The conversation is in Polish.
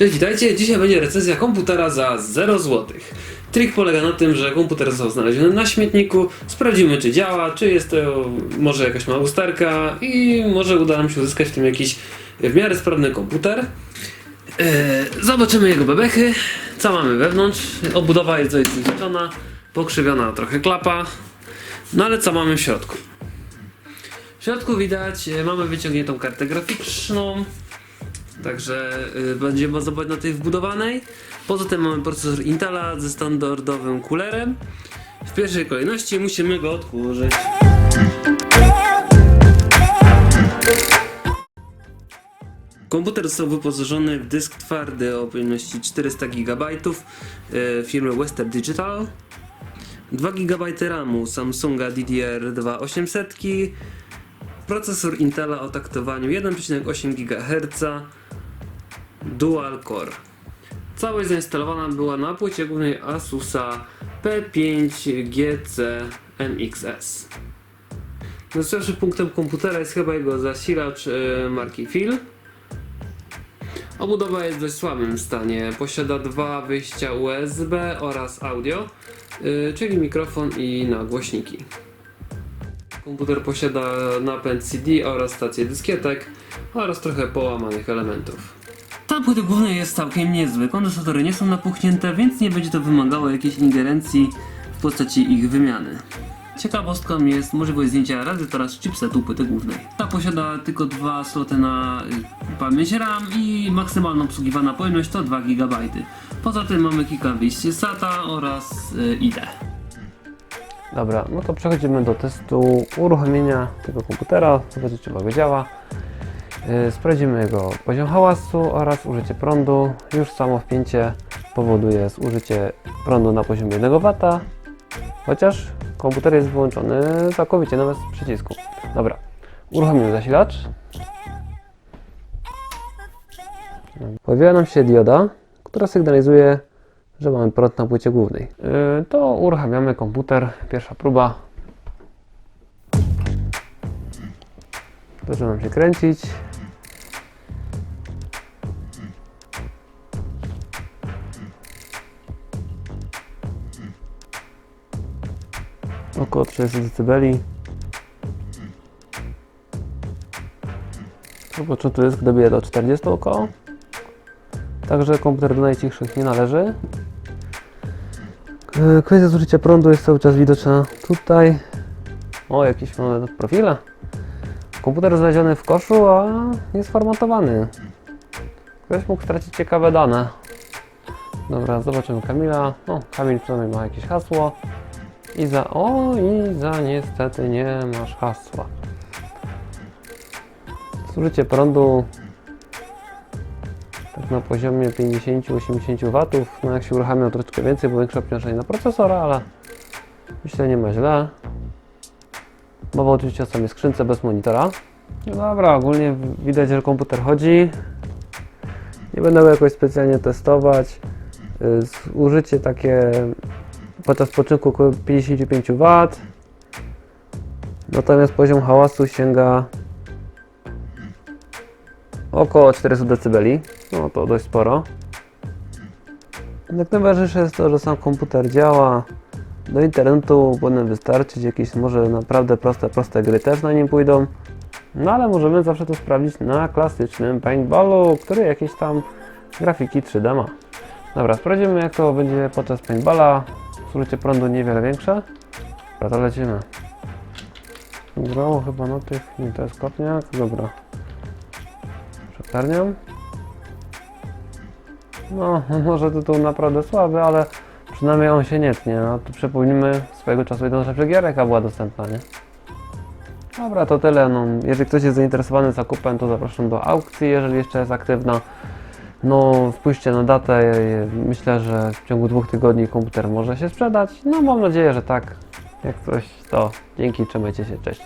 Cześć, witajcie. Dzisiaj będzie recenzja komputera za 0 zł. Trik polega na tym, że komputer został znaleziony na śmietniku. Sprawdzimy, czy działa, czy jest to może jakaś mała usterka i może uda nam się uzyskać w tym jakiś w miarę sprawny komputer. Eee, zobaczymy jego bebechy, co mamy wewnątrz. Obudowa jest dość zniszczona, pokrzywiona trochę klapa. No ale co mamy w środku? W środku widać, e, mamy wyciągniętą kartę graficzną, Także y, będzie można na tej wbudowanej. Poza tym mamy procesor Intela ze standardowym coolerem. W pierwszej kolejności musimy go odkurzyć. Komputer został wyposażony w dysk twardy o pojemności 400 GB y, firmy Western Digital. 2 GB RAMu Samsunga DDR2 800 Procesor Intela o taktowaniu 1,8 GHz Dual Core. Całość zainstalowana była na płycie głównej Asusa P5GC MXS. Najsłabszym punktem komputera jest chyba jego zasilacz e, marki Phil. Obudowa jest w dość słabym stanie. Posiada dwa wyjścia USB oraz audio, e, czyli mikrofon i nagłośniki. Komputer posiada napęd CD oraz stację dyskietek oraz trochę połamanych elementów. Ta płyta główna jest całkiem niezły. Kondensatory nie są napuchnięte, więc nie będzie to wymagało jakiejś ingerencji w postaci ich wymiany. Ciekawostką jest możliwość zdjęcia radiatora z chipsetu płyty głównej. Ta posiada tylko dwa sloty na y, pamięć RAM i maksymalna obsługiwana pojemność to 2 GB. Poza tym mamy kilka wyjść SATA oraz y, IDE. Dobra, no to przechodzimy do testu uruchomienia tego komputera, zobaczyć czy go działa. Yy, Sprawdzimy jego poziom hałasu oraz użycie prądu. Już samo wpięcie powoduje zużycie prądu na poziomie 1 W, chociaż komputer jest wyłączony całkowicie, nawet z przycisku. Dobra, uruchomimy zasilacz. Pojawiła nam się dioda, która sygnalizuje, że mamy prąd na płycie głównej. Yy, To uruchamiamy komputer. Pierwsza próba. Zaczyna nam się kręcić. Około 30 dB. Po początku dysk dobije do 40 około. Także komputer do najcichszych nie należy. E, Kwestia zużycia prądu jest cały czas widoczna tutaj. O, jakieś mamy profile. Komputer znaleziony w koszu, a nie sformatowany. Ktoś mógł stracić ciekawe dane. Dobra, zobaczymy Kamila. O, Kamil przynajmniej ma jakieś hasło. Iza, o, Iza, niestety nie masz hasła. Zużycie prądu tak na poziomie 50-80 W. No jak się uruchamia troszeczkę więcej, bo większe obciążenie na procesora, ale myślę nie ma źle. Mowa oczywiście o samej skrzynce bez monitora. No dobra, ogólnie widać, że komputer chodzi. Nie będę go jakoś specjalnie testować. Y, Użycie takie podczas spoczynku około 55 W. Natomiast poziom hałasu sięga około 400 dB. No to dość sporo. Jak najważniejsze jest to, że sam komputer działa. Do internetu powinien wystarczyć, jakieś może naprawdę proste, proste gry też na nim pójdą. No ale możemy zawsze to sprawdzić na klasycznym paintballu, który jakieś tam grafiki 3D ma. Dobra, sprawdzimy jak to będzie podczas paintballa. Zużycie prądu niewiele większe. Dobra, to lecimy. Grało chyba na tych, nie to jest kopniak, dobra. Przetarniam. No, może tytuł naprawdę słaby, ale przynajmniej on się nie tnie. No to przypomnijmy swojego czasu jedną z lepszych jaka była dostępna, nie? Dobra, to tyle. No, jeżeli ktoś jest zainteresowany zakupem, to zapraszam do aukcji, jeżeli jeszcze jest aktywna. No, wpójrzcie na datę. Myślę, że w ciągu dwóch tygodni komputer może się sprzedać. No, mam nadzieję, że tak. Jak coś, to dzięki, trzymajcie się, cześć.